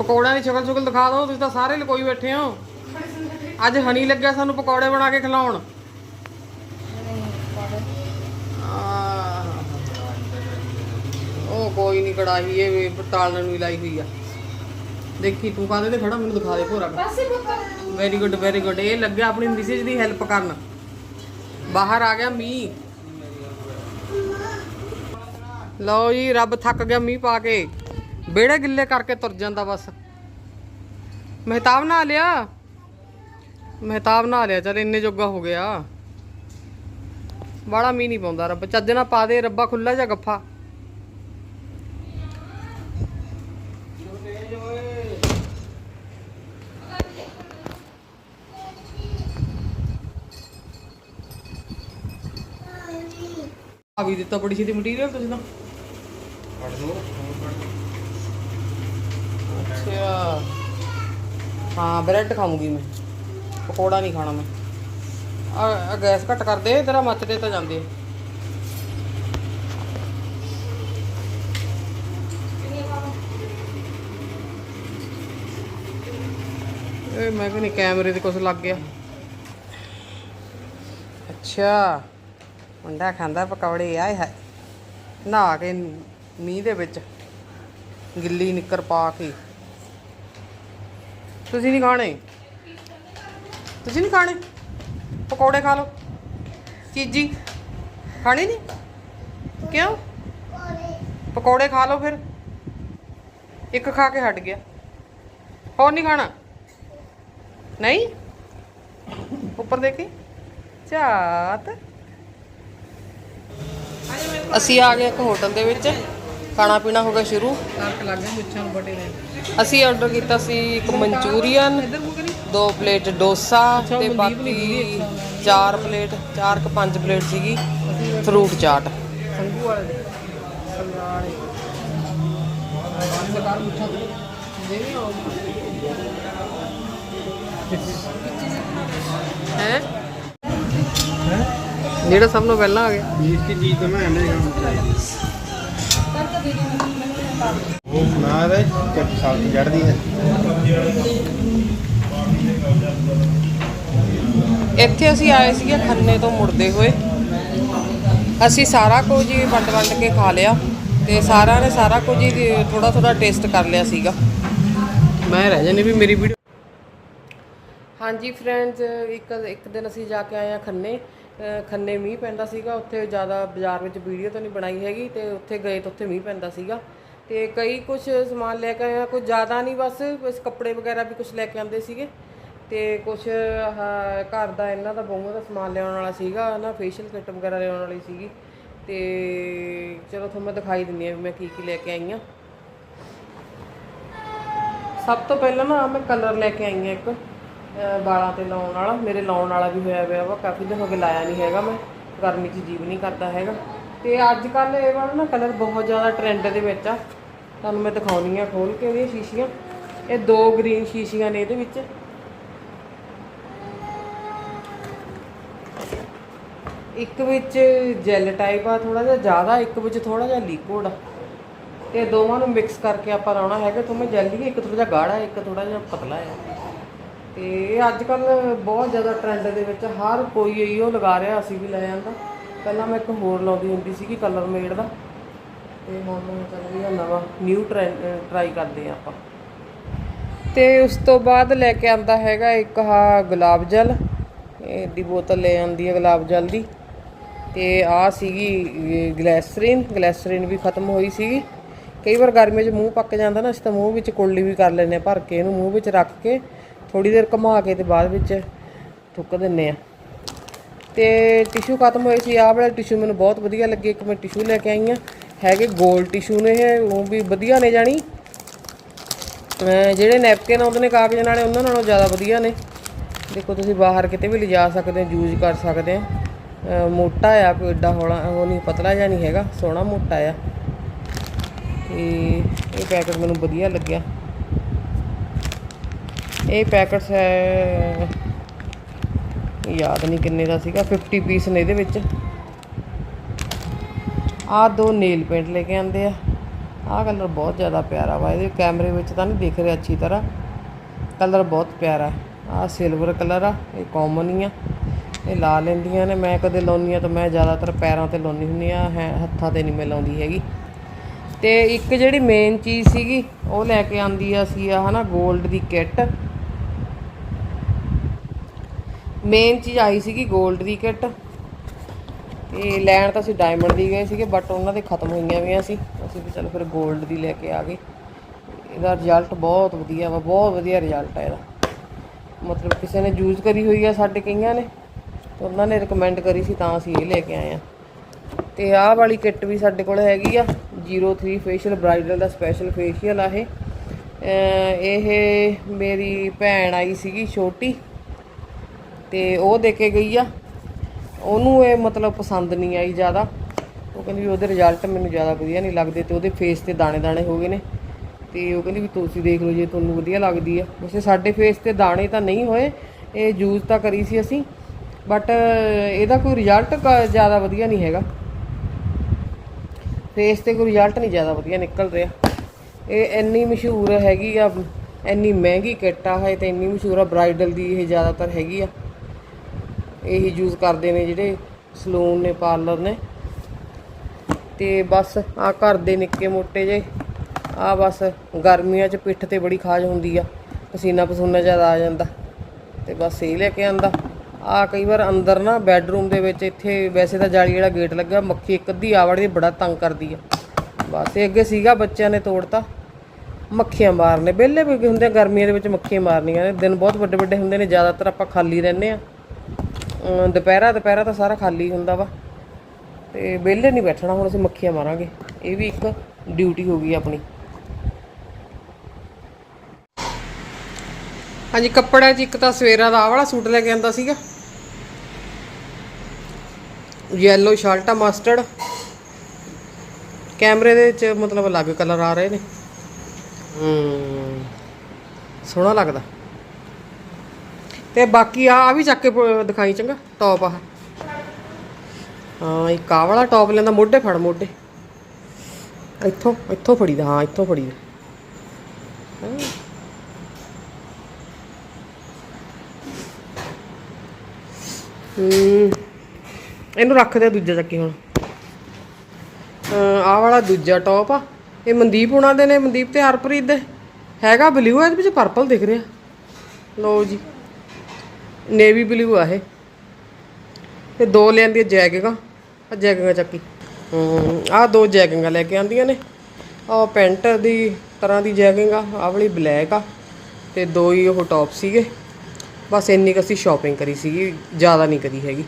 ਪਕੌੜਿਆਂ ਦੀ ਸ਼ਕਲ ਸ਼ਕਲ ਦਿਖਾ ਦਿਓ ਤੁਸੀਂ ਤਾਂ ਸਾਰੇ ਲਕੋਈ ਬੈਠੇ ਹੋ। ਅੱਜ ਹਨੀ ਲੱਗਿਆ ਸਾਨੂੰ ਪਕੌੜੇ ਬਣਾ ਕੇ ਖਿਲਾਉਣ। ਉਹ ਕੋਈ ਨਹੀਂ ਕੜਾਹੀ ਇਹ ਵੀ ਤਾਲਣ ਨੂੰ ਹੀ ਲਾਈ ਹੋਈ ਆ। ਦੇਖੀ ਤੂੰ ਕਾਹਦੇ ਤੇ ਖੜਾ? ਮੈਨੂੰ ਦਿਖਾ ਦੇ ਭੋਰਾ ਵੈਰੀ ਗੁੱਡ ਵੈਰੀ ਗੁੱਡ ਇਹ ਲੱਗਿਆ ਆਪਣੀ ਮਿਸਿਸ ਦੀ ਹੈਲਪ ਕਰਨ। ਬਾਹਰ ਆ ਗਿਆ ਮੀਂਹ। ਲਓ ਜੀ ਰੱਬ ਥੱਕ ਗਿਆ ਮੀਂਹ ਪਾ ਕੇ। ਬੇੜੇ ਗਿੱਲੇ ਕਰਕੇ ਤੁਰ ਜਾਂਦਾ ਬਸ। ਮਹਿਤਾਬ ਨਾ ਲਿਆ? ਮਹਿਤਾਬ ਨਾ ਲਿਆ, ਚਲ ਇੰਨੇ ਜੋਗਾ ਹੋ ਗਿਆ। ਬਾੜਾ ਮੀਂਹ ਨਹੀਂ ਪਾਉਂਦਾ ਰੱਬ, ਚੱਜ ਨਾ ਪਾ ਦੇ, ਰੱਬਾ ਖੁੱਲਾ ਜਾ ਗੱਫਾ। ਆ ਵੀ ਦਿੱਤਾ ਬੜੀ ਛੇਤੀ ਮਟੀਰੀਅਲ ਤੁਸੀਂ ਤਾਂ ਅੱਛਾ ਹਾਂ, ਬ੍ਰੈਡ ਖਾਊਂਗੀ ਮੈਂ। ਪਕੌੜਾ ਨਹੀਂ ਖਾਣਾ ਮੈਂ। ਆ ਗੈਸ ਘੱਟ ਕਰ ਦੇ ਤੇਰਾ ਮੱਚਦੇ ਤਾਂ ਜਾਂਦੇ। ਆ। ਇਹ ਮੈਂ ਕਹਿੰਦੀ ਕੈਮਰੇ ਤੇ ਕੁਝ ਲੱਗ ਗਿਆ। ਅੱਛਾ। ਮੁੰਡਾ ਖਾਂਦਾ ਪਕੌੜੇ, ਆਏ ਹਾਏ। ਨਹਾ ਕੇ ਮੀਂਹ ਦੇ ਵਿੱਚ। ਗਿੱਲੀ ਨਿੱਕਰ ਪਾ ਕੇ। ਤੁਸੀਂ ਨਹੀਂ ਖਾਣੇ। ਤੁਸੀਂ ਨਹੀਂ ਖਾਣੇ। ਪਕੌੜੇ ਖਾ ਲਓ। ਚੀਜੀ। ਖਾਣੇ ਨਹੀਂ? ਕਿਉਂ? ਪਕੌੜੇ ਖਾ ਲਓ ਫਿਰ। ਇੱਕ ਖਾ ਕੇ ਹਟ ਗਿਆ। ਹੋਰ ਨਹੀਂ ਖਾਣਾ? ਨਹੀਂ? ਉੱਪਰ ਦੇਖੀ। ਝਾਤ। ਅਸੀਂ ਆ ਗਏ ਇੱਕ ਹੋਟਲ ਦੇ ਵਿੱਚ। ਖਾਣਾ ਪੀਣਾ ਹੋ ਗਿਆ ਸ਼ੁਰੂ ਤੜਕ ਲੱਗ ਗਿਆ ਮੁੱਛਾਂ ਨੂੰ ਬਟੇ ਨੇ ਅਸੀਂ ਆਰਡਰ ਕੀਤਾ ਸੀ ਇੱਕ ਮਨਚੂਰੀਅਨ ਦੋ ਪਲੇਟ ਡੋਸਾ ਤੇ ਬਾਕੀ ਚਾਰ ਪਲੇਟ ਚਾਰ ਕ ਪੰਜ ਪਲੇਟ ਸੀਗੀ ਫਰੂਟ ਚਾਟ ਸੰਗੂ ਵਾਲੇ ਦੇ ਸੰਗਾਲੇ ਸਰਕਾਰ ਮੁੱਛਾਂ ਦੇ ਨਹੀਂ ਹੈ ਜਿਹੜਾ ਸਭ ਤੋਂ ਪਹਿਲਾਂ ਆ ਗਿਆ इसकी चीज तो मैं नहीं ਇੱਥੇ ਅਸੀਂ ਆਏ ਸੀਗੇ ਖੰਨੇ ਤੋਂ ਮੁੜਦੇ ਹੋਏ। ਅਸੀਂ ਸਾਰਾ ਕੁਝ ਹੀ ਵੰਡ ਵੰਡ ਕੇ ਖਾ ਲਿਆ ਤੇ ਸਾਰਾ ਨੇ ਸਾਰਾ ਕੁਝ ਹੀ ਥੋੜਾ ਥੋੜਾ ਟੇਸਟ ਕਰ ਲਿਆ ਸੀਗਾ। ਮੈਂ ਰਹਿ ਜਾਣੀ ਵੀ ਮੇਰੀ ਵੀਡੀਓ ਹਾਂਜੀ ਫਰੈਂਡਸ ਇੱਕ ਇੱਕ ਦਿਨ ਅਸੀਂ ਜਾ ਕੇ ਆਏ ਆ ਖੰਨੇ। ਖੰਨੇ ਮੀਂਹ ਪੈਂਦਾ ਸੀਗਾ, ਉੱਥੇ ਜ਼ਿਆਦਾ ਬਾਜ਼ਾਰ ਵਿੱਚ ਵੀਡੀਓ ਤਾਂ ਨਹੀਂ ਬਣਾਈ ਹੈਗੀ ਤੇ ਉੱਥੇ ਗਏ ਤਾਂ ਉੱਥੇ ਮੀਂਹ ਪੈਂਦਾ ਸੀਗਾ। ਤੇ ਕਈ ਕੁਝ ਸਮਾਨ ਲੈ ਕੇ ਆਇਆ ਆ ਜ਼ਿਆਦਾ ਨਹੀਂ, ਬਸ ਬਸ ਕੱਪੜੇ ਵਗੈਰਾ ਵੀ ਕੁਝ ਲੈ ਕੇ ਆਂਦੇ ਸੀਗੇ। ਤੇ ਕੁਝ ਘਰ ਦਾ ਇਹਨਾਂ ਦਾ ਬਹੂਆਂ ਦਾ ਸਮਾਨ ਲਿਆਉਣ ਵਾਲਾ ਸੀਗਾ, ਨਾ ਫੇਸ਼ੀਅਲ ਕਿੱਟ ਵਗੈਰਾ ਲਿਆਉਣ ਵਾਲੀ ਸੀਗੀ। ਤੇ ਚਲੋ ਤੁਹਾਨੂੰ ਮੈਂ ਦਿਖਾਈ ਦਿੰਦੀ ਆ ਵੀ ਮੈਂ ਕੀ ਕੀ ਲੈ ਕੇ ਆਈ ਆ ਸਭ ਤੋਂ ਪਹਿਲਾਂ ਨਾ ਮੈਂ ਕਲਰ ਲੈ ਕੇ ਆਈ ਆ ਇੱਕ। ਵਾਲਾਂ ਤੇ ਲਾਉਣ ਵਾਲਾ, ਮੇਰੇ ਲਾਉਣ ਵਾਲਾ ਵੀ ਹੋਇਆ ਪਿਆ ਵਾ, ਕਾਫੀ ਦਿਨ ਹੋ ਗਏ ਲਾਇਆ ਨਹੀਂ ਹੈਗਾ ਮੈਂ, ਗਰਮੀ 'ਚ ਜੀਵ ਨਹੀਂ ਕਰਦਾ ਹੈਗਾ। ਤੇ ਅੱਜ ਕੱਲ ਇਹ ਵਾਲਾ ਨਾ ਕਲਰ ਬਹੁਤ ਜ਼ਿਆਦਾ ਟ੍ਰੈਂਡ ਦੇ ਵਿੱਚ ਆ। ਤੁਹਾਨੂੰ ਮੈਂ ਦਿਖਾਉਣੀ ਆ ਖੋਲ ਕੇ ਇਹਦੀਆਂ ਸ਼ੀਸ਼ੀਆਂ। ਇਹ ਦੋ ਗ੍ਰੀਨ ਸ਼ੀਸ਼ੀਆਂ ਨੇ ਇਹਦੇ ਵਿੱਚ। ਇੱਕ ਵਿੱਚ ਜੈਲ ਟਾਈਪ ਆ ਥੋੜਾ ਜਿਹਾ ਜ਼ਿਆਦਾ, ਇੱਕ ਵਿੱਚ ਥੋੜਾ ਜਿਹਾ ਲਿਕੁਇਡ ਆ। ਤੇ ਦੋਵਾਂ ਨੂੰ ਮਿਕਸ ਕਰਕੇ ਆਪਾਂ ਲਾਉਣਾ ਹੈਗਾ ਤੁਮੇ ਜੈਲੀ ਇੱਕ ਥੋੜਾ ਜਿਹਾ ਗਾੜਾ, ਇੱਕ ਥੋੜਾ ਜਿਹਾ ਪਤਲਾ ਆ। ਤੇ ਇਹ ਅੱਜ ਕੱਲ ਬਹੁਤ ਜ਼ਿਆਦਾ ਟ੍ਰੈਂਡ ਦੇ ਵਿੱਚ ਹਰ ਕੋਈ ਇਹੋ ਲਗਾ ਰਿਹਾ ਅਸੀਂ ਵੀ ਲੈ ਜਾਂਦਾ ਪਹਿਲਾਂ ਮੈਂ ਇੱਕ ਹੋਰ ਲਾਉਂਦੀ ਹੁੰਦੀ ਸੀਗੀ ਕਲਰ ਮੇਡ ਦਾ। ਤੇ ਹੁਣ ਚੱਲ ਰਹੀ ਆ ਨਵਾਂ ਨਿਊ ਟਰਾਈ ਕਰਦੇ ਆ ਆਪਾਂ। ਤੇ ਉਸ ਤੋਂ ਬਾਅਦ ਲੈ ਕੇ ਆਂਦਾ ਹੈਗਾ ਇੱਕ ਆਹ ਗੁਲਾਬ ਜਲ। ਇਹ ਦੀ ਬੋਤਲ ਲੈ ਆਂਦੀ ਹੈ ਗੁਲਾਬ ਜਲ ਦੀ। ਤੇ ਆ ਸੀਗੀ ਗਲੈਸਰੀਨ ਗਲੈਸਰੀਨ ਵੀ ਖਤਮ ਹੋਈ ਸੀਗੀ। ਕਈ ਵਾਰ ਗਰਮੀ 'ਚ ਮੂੰਹ ਪੱਕ ਜਾਂਦਾ ਨਾ, ਅਸੀਂ ਤਾਂ ਮੂੰਹ ਵਿੱਚ ਕੁੱਲੀ ਵੀ ਕਰ ਲੈਂਦੇ ਹਾਂ, ਭਰ ਕੇ ਇਹਨੂੰ ਮੂੰਹ ਵਿੱਚ ਰੱਖ ਕੇ ਥੋੜੀ ਦੇਰ ਘੁਮਾ ਕੇ ਤੇ ਬਾਅਦ ਵਿੱਚ ਥੁੱਕ ਦਿੰਨੇ ਆ। ਤੇ ਟਿਸ਼ੂ ਖਤਮ ਹੋਏ ਸੀ, ਆਹ ਵਾਲਾ ਟਿਸ਼ੂ ਮੈਨੂੰ ਬਹੁਤ ਵਧੀਆ ਲੱਗੇ, ਇੱਕ ਮੈਂ ਟਿਸ਼ੂ ਲੈ ਕੇ ਆਈ ਆ ਹੈਗੇ 골ਡ ਟਿਸ਼ੂ ਨੇ ਇਹ, ਉਹ ਵੀ ਵਧੀਆ ਨੇ ਜਾਣੀ। ਜਿਹੜੇ ਨੈਪਕਿਨ ਆਉਂਦੇ ਨੇ ਕਾਗਜ਼ ਨਾਲੇ ਉਹਨਾਂ ਨਾਲੋਂ ਜ਼ਿਆਦਾ ਵਧੀਆ ਨੇ। ਦੇਖੋ ਤੁਸੀਂ ਬਾਹਰ ਕਿਤੇ ਵੀ ਲਿਜਾ ਸਕਦੇ ਹੋ ਯੂਜ਼ ਕਰ ਸਕਦੇ ਆ। ਮੋਟਾ ਆ, ਕੋਈ ਏਡਾ ਹੌਲਾ, ਉਹ ਨਹੀਂ, ਪਤਲਾ ਜਿਹਾ ਨਹੀਂ ਹੈਗਾ, ਸੋਹਣਾ ਮੋਟਾ ਆ। ਤੇ ਇਹ ਪੈਕਟ ਮੈਨੂੰ ਵਧੀਆ ਲੱਗਿਆ। ਇਹ ਪੈਕਟਸ ਹੈ, ਯਾਦ ਨਹੀਂ ਕਿੰਨੇ ਦਾ ਸੀਗਾ 50 ਪੀਸ ਨੇ ਇਹਦੇ ਵਿੱਚ। ਆਹ ਦੋ ਨੇਲ ਪੇਂਟ ਲੈ ਕੇ ਆਂਦੇ ਆ। ਆਹ ਕਲਰ ਬਹੁਤ ਜ਼ਿਆਦਾ ਪਿਆਰਾ ਵਾ, ਇਹਦੇ ਕੈਮਰੇ ਵਿੱਚ ਤਾਂ ਨਹੀਂ ਦਿਖ ਰਿਹਾ ਅੱਛੀ ਤਰ੍ਹਾਂ। ਕਲਰ ਬਹੁਤ ਪਿਆਰਾ ਆ ਸਿਲਵਰ ਕਲਰ ਆ, ਇਹ ਕਾਮਨ ਹੀ ਆ। ਇਹ ਲਾ ਲੈਂਦੀਆਂ ਨੇ, ਮੈਂ ਕਦੇ ਲਾਉਣੀ ਆ ਤਾਂ ਮੈਂ ਜ਼ਿਆਦਾਤਰ ਪੈਰਾਂ ਤੇ ਲਾਉਣੀ ਹੁੰਦੀ ਆ ਹੈ ਹੱਥਾਂ ਤੇ ਨਹੀਂ ਮੈਂ ਲਾਉਂਦੀ ਹੈਗੀ। ਤੇ ਇੱਕ ਜਿਹੜੀ ਮੇਨ ਚੀਜ਼ ਸੀਗੀ, ਉਹ ਲੈ ਕੇ ਆਂਦੀ ਆ ਸੀ ਆ ਹਨਾ 골ਡ ਦੀ ਕਿੱਟ ਮੇਨ ਚੀਜ਼ ਆਈ ਸੀਗੀ 골ਡ ਦੀ ਕਿੱਟ ਇਹ ਲੈਣ ਤਾਂ ਅਸੀਂ ਡਾਇਮੰਡ ਦੀ ਗਏ ਸੀਗੇ ਬਟ ਉਹਨਾਂ ਦੇ ਖਤਮ ਹੋਈਆਂ ਵੀਆਂ ਸੀ। ਅਸੀਂ ਵੀ ਚਲੋ ਫਿਰ 골ਡ ਦੀ ਲੈ ਕੇ ਆ ਗਏ। ਇਹਦਾ ਰਿਜ਼ਲਟ ਬਹੁਤ ਵਧੀਆ ਵਾ, ਬਹੁਤ ਵਧੀਆ ਰਿਜ਼ਲਟ ਆ ਇਹਦਾ। ਮਤਲਬ ਕਿਸੇ ਨੇ ਯੂਜ਼ ਕਰੀ ਹੋਈ ਆ ਸਾਡੇ ਕਈਆਂ ਨੇ, ਤੇ ਉਹਨਾਂ ਨੇ ਰეკਮੈਂਡ ਕਰੀ ਸੀ ਤਾਂ ਅਸੀਂ ਇਹ ਲੈ ਕੇ ਆਏ ਆ। ਤੇ ਆਹ ਵਾਲੀ ਕਿੱਟ ਵੀ ਸਾਡੇ ਕੋਲ ਹੈਗੀ ਆ 03 ਫੇਸ਼ੀਅਲ ਬ੍ਰਾਈਡਲ ਦਾ ਸਪੈਸ਼ਲ ਫੇਸ਼ੀਅਲ ਆ ਇਹ। ਇਹ ਮੇਰੀ ਭੈਣ ਆਈ ਸੀਗੀ ਛੋਟੀ ਤੇ ਉਹ ਦੇ ਕੇ ਗਈ ਆ। ਉਹਨੂੰ ਇਹ ਮਤਲਬ ਪਸੰਦ ਨਹੀਂ ਆਈ ਜ਼ਿਆਦਾ। ਉਹ ਕਹਿੰਦੀ ਵੀ ਉਹਦੇ ਰਿਜ਼ਲਟ ਮੈਨੂੰ ਜ਼ਿਆਦਾ ਵਧੀਆ ਨਹੀਂ ਲੱਗਦੇ ਤੇ ਉਹਦੇ ਫੇਸ ਤੇ ਦਾਣੇ ਦਾਣੇ ਹੋ ਗਏ ਨੇ। ਤੇ ਉਹ ਕਹਿੰਦੀ ਵੀ ਤੁਸੀਂ ਦੇਖ ਲਓ ਜੇ ਤੁਹਾਨੂੰ ਵਧੀਆ ਲੱਗਦੀ ਆ। ਵੈਸੇ ਸਾਡੇ ਫੇਸ ਤੇ ਦਾਣੇ ਤਾਂ ਨਹੀਂ ਹੋਏ, ਇਹ ਯੂਜ਼ ਤਾਂ ਕਰੀ ਸੀ ਅਸੀਂ। ਬਟ ਇਹਦਾ ਕੋਈ ਰਿਜ਼ਲਟ ਜ਼ਿਆਦਾ ਵਧੀਆ ਨਹੀਂ ਹੈਗਾ। ਫੇਸ ਤੇ ਕੋਈ ਰਿਜ਼ਲਟ ਨਹੀਂ ਜ਼ਿਆਦਾ ਵਧੀਆ ਨਿਕਲ ਰਿਹਾ। ਇਹ ਇੰਨੀ ਮਸ਼ਹੂਰ ਹੈਗੀ ਆ, ਇੰਨੀ ਮਹਿੰਗੀ ਕਿੱਟ ਆ ਹੈ ਤੇ ਇੰਨੀ ਮਸ਼ਹੂਰ ਆ ਬ੍ਰਾਈਡਲ ਦੀ ਇਹ ਜ਼ਿਆਦਾਤਰ ਹੈਗੀ ਆ। ਇਹੀ ਯੂਜ਼ ਕਰਦੇ ਨੇ ਜਿਹੜੇ ਸਲੂਨ ਨੇ ਪਾਰਲਰ ਨੇ। ਤੇ ਬਸ ਆ ਘਰ ਦੇ ਨਿੱਕੇ ਮੋਟੇ ਜੇ ਆ ਬਸ ਗਰਮੀਆਂ 'ਚ ਪਿੱਠ ਤੇ ਬੜੀ ਖਾਜ ਹੁੰਦੀ ਆ ਪਸੀਨਾ ਪਸੂਨਾ ਜ਼ਿਆਦਾ ਆ ਜਾਂਦਾ। ਤੇ ਬਸ ਇਹ ਲੈ ਕੇ ਆਂਦਾ। ਆ ਕਈ ਵਾਰ ਅੰਦਰ ਨਾ ਬੈੱਡਰੂਮ ਦੇ ਵਿੱਚ ਇੱਥੇ ਵੈਸੇ ਤਾਂ ਜਾਲੀ ਜਿਹੜਾ ਗੇਟ ਲੱਗਾ ਮੱਖੀ ਇੱਕ ਅੱਧੀ ਆ ਵੜਦੀ ਬੜਾ ਤੰਗ ਕਰਦੀ ਆ। ਬਸ ਇਹ ਅੱਗੇ ਸੀਗਾ ਬੱਚਿਆਂ ਨੇ ਤੋੜਤਾ। ਮੱਖੀਆਂ ਮਾਰਨੇ ਵਿਹਲੇ ਵੀ ਹੁੰਦੇ ਆ, ਗਰਮੀਆਂ ਦੇ ਵਿੱਚ ਮੱਖੀਆਂ ਮਾਰਨੀਆਂ ਨੇ। ਦਿਨ ਬਹੁਤ ਵੱਡੇ ਵੱਡੇ ਹੁੰਦੇ ਨੇ ਜ਼ਿਆਦਾਤਰ ਆਪਾਂ ਖਾਲੀ ਰਹਿੰਦੇ ਆ। ਦੁਪਹਿਰਾ ਦੁਪਹਿਰਾ ਤਾਂ ਸਾਰਾ ਖਾਲੀ ਹੁੰਦਾ ਵਾ। ਤੇ ਵਿਹਲੇ ਨਹੀਂ ਬੈਠਣਾ, ਹੁਣ ਅਸੀਂ ਮੱਖੀਆਂ ਮਾਰਾਂਗੇ। ਇਹ ਵੀ ਇੱਕ ਡਿਊਟੀ ਹੋ ਗਈ ਆਪਣੀ। ਹਾਂਜੀ ਕੱਪੜਿਆਂ 'ਚ ਇੱਕ ਤਾਂ ਸਵੇਰਾ ਦਾ ਆ ਵਾਲਾ ਸੂਟ ਲੈ ਕੇ ਆਂਦਾ ਸੀਗਾ। ਯੈਲੋ ਸ਼ਰਟ ਆ ਮਸਟਰਡ ਕੈਮਰੇ ਦੇ ਵਿੱਚ ਮਤਲਬ ਅਲੱਗ ਕਲਰ ਆ ਰਹੇ ਨੇ। ਹੂੰ, ਸੋਹਣਾ ਲੱਗਦਾ। ਤੇ ਬਾਕੀ ਆ ਆ ਵੀ ਚੱਕ ਕੇ ਪ- ਦਿਖਾਈ ਚੰਗਾ ਟੌਪ ਆ ਹਾਂ, ਇੱਕ ਆਹ ਵਾਲਾ ਟੌਪ ਲੈਂਦਾ, ਮੋਢੇ ਫੜ, ਮੋਢੇ। ਇੱਥੋਂ ਇੱਥੋਂ ਫੜੀਦਾ, ਹਾਂ, ਇੱਥੋਂ ਫੜੀਦਾ। ਹਾਂ। ਹੂੰ ਇਹਨੂੰ ਰੱਖ ਦੇ ਦੂਜਾ ਚੱਕੀ ਹੁਣ। ਆਹ ਵਾਲਾ ਦੂਜਾ ਟੌਪ ਆ। ਇਹ ਮਨਦੀਪ ਉਹਨਾਂ ਦੇ ਨੇ, ਮਨਦੀਪ ਤੇ ਹਰਪ੍ਰੀਤ ਦੇ। ਹੈਗਾ ਬਲੂ ਇਹਦੇ ਵਿੱਚ ਪਰਪਲ ਦਿਖ ਰਿਹਾ। ਲਓ ਜੀ। ਨੇਵੀ ਬਲੂ ਆ ਇਹ। ਤੇ ਦੋ ਲੈਂਦੀਆਂ ਜੈਗਿੰਗਾਂ ਆ ਜੈਗਿੰਗਾਂ ਚੱਕੀ। ਹੂੰ, ਆਹ ਦੋ ਜੈਗਿੰਗਾਂ ਲੈ ਕੇ ਆਂਦੀਆਂ ਨੇ। ਆਹ ਪੈਂਟ ਦੀ ਤਰ੍ਹਾਂ ਦੀ ਜੈਗਿੰਗ ਆ, ਆਹ ਵਾਲੀ ਬਲੈਕ ਆ ਤੇ ਦੋ ਹੀ ਉਹ ਟੌਪ ਸੀਗੇ। ਬਸ ਇੰਨੀ ਕੁ ਅਸੀਂ ਸ਼ਾਪਿੰਗ ਕਰੀ ਸੀਗੀ, ਜ਼ਿਆਦਾ ਨਹੀਂ ਕਰੀ ਹੈਗੀ।